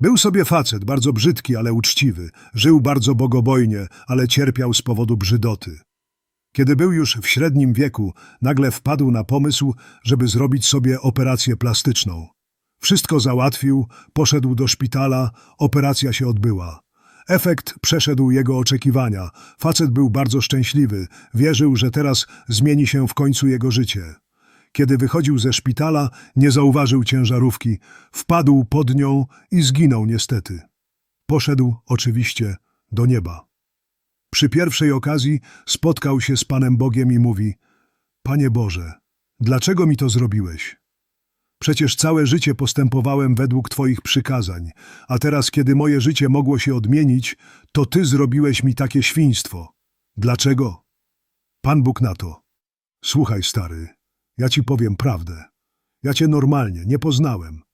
Był sobie facet, bardzo brzydki, ale uczciwy. Żył bardzo bogobojnie, ale cierpiał z powodu brzydoty. Kiedy był już w średnim wieku, nagle wpadł na pomysł, żeby zrobić sobie operację plastyczną. Wszystko załatwił, poszedł do szpitala, operacja się odbyła. Efekt przeszedł jego oczekiwania. Facet był bardzo szczęśliwy, wierzył, że teraz zmieni się w końcu jego życie. Kiedy wychodził ze szpitala, nie zauważył ciężarówki, wpadł pod nią i zginął niestety. Poszedł oczywiście do nieba. Przy pierwszej okazji spotkał się z Panem Bogiem i mówi: Panie Boże, dlaczego mi to zrobiłeś? Przecież całe życie postępowałem według Twoich przykazań, a teraz, kiedy moje życie mogło się odmienić, to Ty zrobiłeś mi takie świństwo. Dlaczego? Pan Bóg na to. Słuchaj, stary, ja ci powiem prawdę. Ja cię normalnie nie poznałem.